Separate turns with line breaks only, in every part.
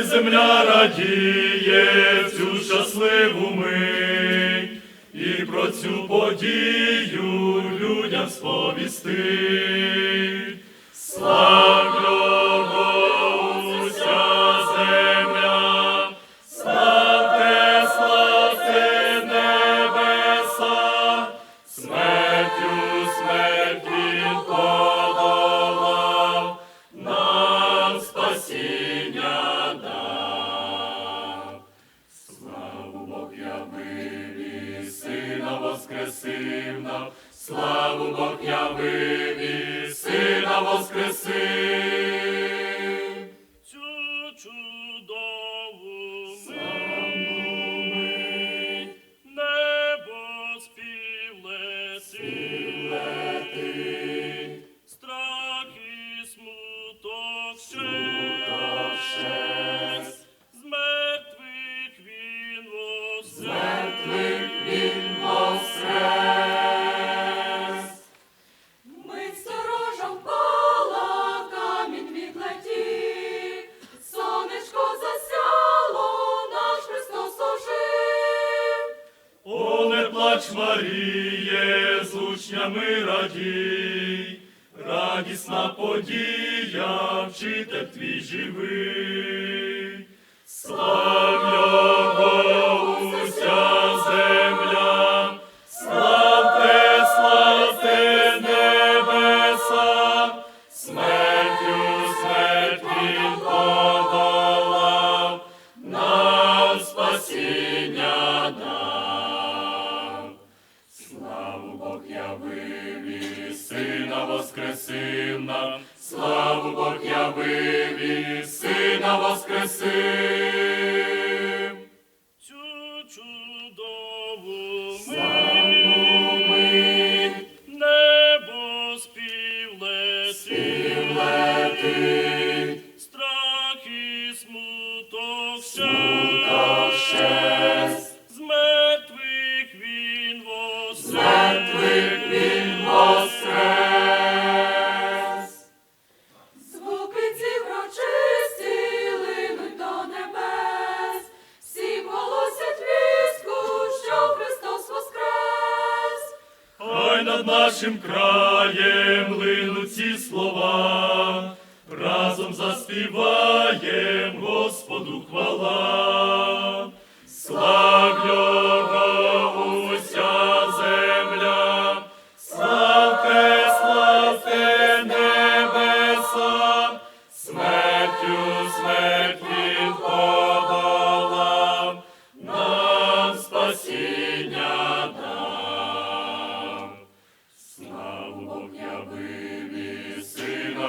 Хай земля радіє цю щасливу мить, і про цю подію людям сповістить. Славлю воскресив нам, славу Бог явив і сина воскресив. Плач, Маріє, з учнями радій, радісна подія, вчитель твій живий. Явив і сина воскресив нам, славу Бог явив і сина воскресив.
цю чудову
Славну мить
небо співлеси,
летить,
страх і смуток
смуток над нашим краєм линуть ці слова, разом заспіваєм Господу хвала.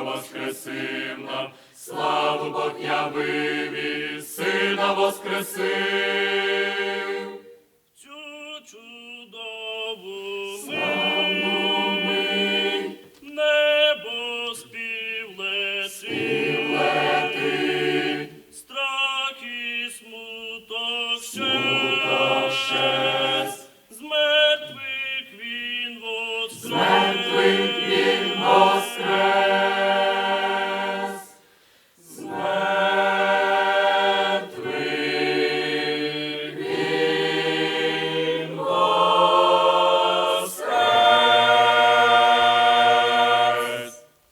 воскресив нам, славу Бог явив і сина воскресив. Цю ми небо.